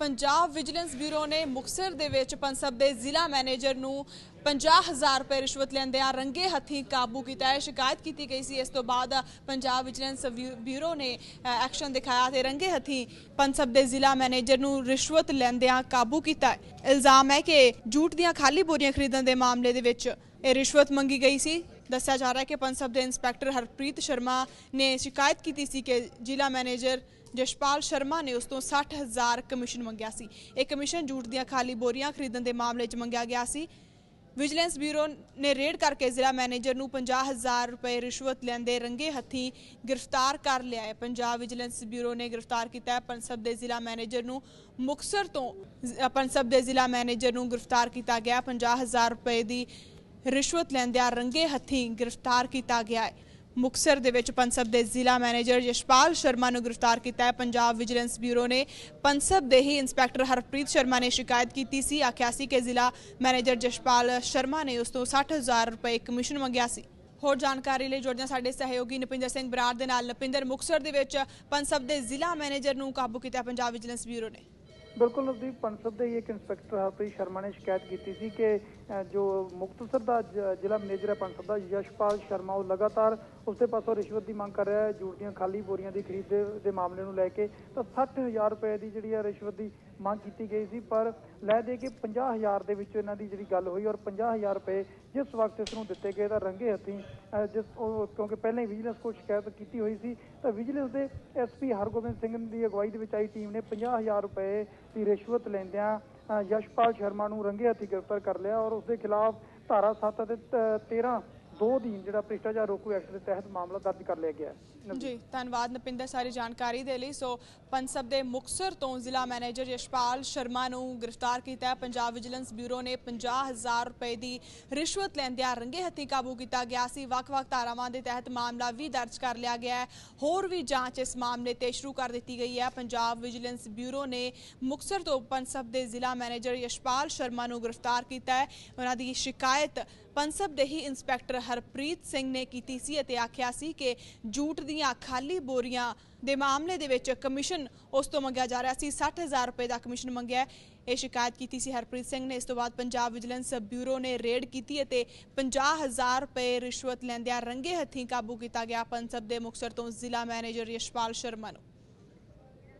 Punjab vigilance bureau ਨੇ ਮੁਕਸਰ ਦੇ ਵਿੱਚ ਪੰਸਬ ਦੇ ਜ਼ਿਲ੍ਹਾ ਮੈਨੇਜਰ ਨੂੰ 50000 ਰੁਪਏ ਰਿਸ਼ਵਤ ਲੈਂਦਿਆਂ ਰੰਗੇ ਹੱਥੀਂ ਕਾਬੂ ਕੀਤਾ ਹੈ। ਸ਼ਿਕਾਇਤ ਕੀਤੀ ਗਈ ਸੀ। ਇਸ ਤੋਂ ਬਾਅਦ ਪੰਜਾਬ ਵਿਜੀਲੈਂਸ ਬਿਊਰੋ ਨੇ ਐਕਸ਼ਨ ਦਿਖਾਇਆ ਤੇ ਰੰਗੇ ਹੱਥੀਂ ਪੰਸਬ ਦੇ ਜ਼ਿਲ੍ਹਾ ਮੈਨੇਜਰ ਨੂੰ ਰਿਸ਼ਵਤ ਲੈਂਦਿਆਂ ਕਾਬੂ ਕੀਤਾ ਇਲਜ਼ਾਮ ਹੈ ਕਿ ਜੂਟ ਦੀਆਂ ਖਾਲੀ ਬੋਰੀਆਂ ਖਰੀਦਣ ਦੇ ਮਾਮਲੇ ਦੇ ਵਿੱਚ ਇਹ ਰਿਸ਼ਵਤ ਮੰਗੀ ਗਈ ਸੀ। ਦੱਸਿਆ ਜਾ ਰਿਹਾ ਹੈ ਕਿ ਪੰਸਬ ਦੇ ਇੰਸਪੈਕਟਰ ਹਰਪ੍ਰੀਤ ਸ਼ਰਮਾ ਨੇ ਸ਼ਿਕਾਇਤ ਕੀਤੀ ਸੀ ਕਿ ਜ਼ਿਲ੍ਹਾ ਮੈਨੇਜਰ ਜਸ਼ਪਾਲ ਸ਼ਰਮਾ ਨੇ ਉਸ ਤੋਂ 60000 ਕਮਿਸ਼ਨ ਮੰਗਿਆ ਸੀ। ਇਹ ਕਮਿਸ਼ਨ ਜੂਟ ਦੀਆਂ ਖਾਲੀ ਬੋਰੀਆਂ ਖਰੀਦਣ ਦੇ ਮਾਮਲੇ 'ਚ ਮੰਗਿਆ ਗਿਆ ਸੀ। ਵਿਜੀਲੈਂਸ ਬਿਊਰੋ ਨੇ ਰੇਡ ਕਰਕੇ ਜ਼ਿਲ੍ਹਾ ਮੈਨੇਜਰ ਨੂੰ 50000 ਰੁਪਏ ਰਿਸ਼ਵਤ ਲੈਂਦੇ ਰੰਗੇ ਹੱਥੀ ਗ੍ਰਿਫਤਾਰ ਕਰ ਲਿਆ ਹੈ। ਪੰਜਾਬ ਵਿਜੀਲੈਂਸ ਬਿਊਰੋ ਨੇ ਗ੍ਰਿਫਤਾਰ ਕੀਤਾ ਹੈ। ਪੰਸਬ ਦੇ ਜ਼ਿਲ੍ਹਾ ਮੈਨੇਜਰ ਨੂੰ ਮੁਕਸਰ ਤੋਂ ਜ਼- ਪੰਸਬ ਦੇ ਜ਼ਿਲ੍ਹਾ ਮੈਨੇਜਰ ਨੂੰ ਗ੍ਰਿਫਤਾਰ ਕੀਤਾ ਗਿਆ। 50000 ਰੁਪਏ ਦੀ ਰਿਸ਼ਵਤ ਲੈਂਦਿਆਂ ਰੰਗੇ ਹੱਥੀਂ ਗ੍ਰਿਫਤਾਰ ਕੀਤਾ ਗਿਆ ਹੈ। ਮੁਕਸਰ ਦੇ ਵਿੱਚ ਪੰਸਬ ਦੇ ਜ਼ਿਲ੍ਹਾ ਮੈਨੇਜਰ ਜਸਪਾਲ ਸ਼ਰਮਾ ਨੂੰ ਗ੍ਰਿਫਤਾਰ ਕੀਤਾ ਹੈ। ਪੰਜਾਬ ਵਿਜੀਲੈਂਸ ਬਿਊਰੋ ਨੇ ਪੰਸਬ ਦੇ ਹੀ ਇੰਸਪੈਕਟਰ ਹਰਪ੍ਰੀਤ ਸ਼ਰਮਾ ਨੇ ਸ਼ਿਕਾਇਤ ਕੀਤੀ ਸੀ। ਆਖਿਆ ਸੀ ਕਿ ਜ਼ਿਲ੍ਹਾ ਮੈਨੇਜਰ ਜਸ਼ਪਾਲ ਸ਼ਰਮਾ ਨੇ ਉਸ ਤੋਂ 60000 ਰੁਪਏ ਕਮਿਸ਼ਨ ਮੰਗਿਆ ਸੀ। ਹੋਰ ਜਾਣਕਾਰੀ ਲਈ ਜੁੜਦੇ ਸਾਡੇ ਸਹਿਯੋਗੀ ਨਪਿੰਦਰ ਸਿੰਘ ਬਰਾੜ ਦੇ ਨਾਲ। ਨਪਿੰਦਰ, ਮੁਕਸਰ ਦੇ ਵਿੱਚ ਪੰਸਬ ਦੇ ਜ਼ਿਲ੍ਹਾ ਮੈਨੇਜਰ ਨੂੰ ਕਾਬੂ ਕੀਤਾ ਪੰਜਾਬ ਵਿਜੀਲੈਂਸ ਬਿਊਰੋ ਨੇ। ਬਿਲਕੁਲ ਨਵਦੀਪ, ਪੰਸਦ ਦੇ ਹੀ ਇੱਕ ਇੰਸਪੈਕਟਰ ਹਰਪ੍ਰੀਤ ਸ਼ਰਮਾ ਨੇ ਸ਼ਿਕਾਇਤ ਕੀਤੀ ਸੀ ਕਿ ਜੋ ਮੁਕਤਸਰ ਦਾ ਜ- ਜ਼ਿਲ੍ਹਾ ਮੈਨੇਜਰ ਹੈ ਪੰਸਦ ਦਾ, ਯਸ਼ਪਾਲ ਸ਼ਰਮਾ, ਉਹ ਲਗਾਤਾਰ ਉਸਦੇ ਪਾਸੋਂ ਰਿਸ਼ਵਤ ਦੀ ਮੰਗ ਕਰ ਰਿਹਾ ਹੈ ਜੂਟ ਦੀਆਂ ਖਾਲੀ ਬੋਰੀਆਂ ਦੀ ਖਰੀਦ ਦੇ- ਦੇ ਮਾਮਲੇ ਨੂੰ ਲੈ ਕੇ। ਤਾਂ 60000 ਰੁਪਏ ਦੀ ਜਿਹੜੀ ਹੈ ਰਿਸ਼ਵਤ ਦੀ ਮੰਗ ਕੀਤੀ ਗਈ ਸੀ, ਪਰ ਲੈ ਦੇ ਕੇ 50000 ਦੇ ਵਿੱਚ ਇਹਨਾਂ ਦੀ ਜਿਹੜੀ ਗੱਲ ਹੋਈ ਔਰ 50000 ਰੁਪਏ ਜਿਸ ਵਕਤ ਇਸ ਨੂੰ ਦਿੱਤੇ ਗਏ ਤਾਂ ਰੰਗੇ ਹੱਥੀਂ ਜਿਸ ਉਹ ਕਿਉਂਕਿ ਪਹਿਲਾਂ ਹੀ ਵਿਜੀਲੈਂਸ ਕੋਲ ਸ਼ਿਕਾਇਤ ਕੀਤੀ ਹੋਈ ਸੀ, ਤਾਂ ਵਿਜੀਲੈਂਸ ਦੇ ਐਸਪੀ ਹਰਗੋਬਿੰਦ ਸਿੰਘ ਦੀ ਅਗਵਾਈ ਦੇ ਵਿੱਚ ਆਈ ਟੀਮ ਨੇ 50000 ਰੁਪਏ ਦੀ ਰਿਸ਼ਵਤ ਲੈਂਦਿਆਂ ਯਸ਼ਪਾਲ ਸ਼ਰਮਾ ਨੂੰ ਰੰਗੇ ਹੱਥੀਂ ਗ੍ਰਿਫਤਾਰ ਕਰ ਲਿਆ ਔਰ ਉਸ ਦੇ ਖਿਲਾਫ ਧਾਰਾ 7 ਅਤੇ ਤ- 13 ਦੋ ਦਿਨ ਜਿਹੜਾ ਭ੍ਰਿਸ਼ਟਾਚਾਰ ਰੋਕੂ ਐਕਟ ਦੇ ਤਹਿਤ ਮਾਮਲਾ ਦਰਜ ਕਰ ਲਿਆ ਗਿਆ ਹੈ। ਜੀ, ਧੰਨਵਾਦ ਨਪਿੰਦਰ ਸਾਰੀ ਜਾਣਕਾਰੀ ਦੇ ਲਈ। ਸੋ, ਪੰਸਬ ਦੇ ਮੁਕਸਰ ਤੋਂ ਜ਼ਿਲ੍ਹਾ ਮੈਨੇਜਰ ਯਸ਼ਪਾਲ ਸ਼ਰਮਾ ਨੂੰ ਗ੍ਰਿਫਤਾਰ ਕੀਤਾ ਪੰਜਾਬ ਵਿਜੀਲੈਂਸ ਬਿਊਰੋ ਨੇ 50000 ਰੁਪਏ ਦੀ ਰਿਸ਼ਵਤ ਲੈਂਦਿਆਂ ਰੰਗੇ ਹੱਥੀਂ ਕਾਬੂ ਕੀਤਾ ਗਿਆ ਸੀ। ਵੱਖ-ਵੱਖ ਧਾਰਾਵਾਂ ਦੇ ਤਹਿਤ ਮਾਮਲਾ ਵੀ ਦਰਜ ਕਰ ਲਿਆ ਗਿਆ ਹੈ। ਹੋਰ ਵੀ ਜਾਂਚ ਇਸ ਮਾਮਲੇ ਤੇ ਸ਼ੁਰੂ ਕਰ ਦਿੱਤੀ ਗਈ ਹੈ। ਪੰਜਾਬ ਵਿਜੀਲੈਂਸ ਬਿਊਰੋ ਨੇ ਮੁਕਸਰ ਤੋਂ ਪੰਸਬ ਦੇ ਜ਼ਿਲ੍ਹਾ ਮੈਨੇਜਰ ਯਸ਼ਪਾਲ ਸ਼ਰਮਾ ਨੂੰ ਗ੍ਰਿਫਤਾਰ ਕੀਤਾ ਹੈ। ਉਹਨਾਂ ਦੀ ਸ਼ਿਕਾਇਤ ਪੰਸਬ ਦੇ ਹੀ ਇੰਸਪੈਕਟਰ ਹਰਪ੍ਰੀਤ ਸਿੰਘ ਨੇ ਕੀਤੀ ਸੀ ਅਤੇ ਆਖਿਆ ਸੀ ਕਿ ਜੂਟ ਦੀਆਂ ਖਾਲੀ ਬੋਰੀਆਂ ਦੇ ਮਾਮਲੇ ਦੇ ਵਿੱਚ ਕਮਿਸ਼ਨ ਉਸ ਤੋਂ ਮੰਗਿਆ ਜਾ ਰਿਹਾ ਸੀ। 60000 ਰੁਪਏ ਦਾ ਕਮਿਸ਼ਨ ਮੰਗਿਆ। ਇਹ ਸ਼ਿਕਾਇਤ ਕੀਤੀ ਸੀ ਹਰਪ੍ਰੀਤ ਸਿੰਘ ਨੇ। ਇਸ ਤੋਂ ਬਾਅਦ ਪੰਜਾਬ ਵਿਜੀਲੈਂਸ ਬਿਊਰੋ ਨੇ ਰੇਡ ਕੀਤੀ ਅਤੇ 50000 ਰੁਪਏ ਰਿਸ਼ਵਤ ਲੈਂਦਿਆਂ ਰੰਗੇ ਹੱਥੀਂ ਕਾਬੂ ਕੀਤਾ ਗਿਆ। ਪੰਸਬ ਦੇ ਮੁਕਸਰ ਤੋਂ ਜ਼ਿਲ੍ਹਾ ਮੈਨੇਜਰ ਯਸ਼ਪਾਲ ਸ਼ਰਮਾ ਨੂੰ।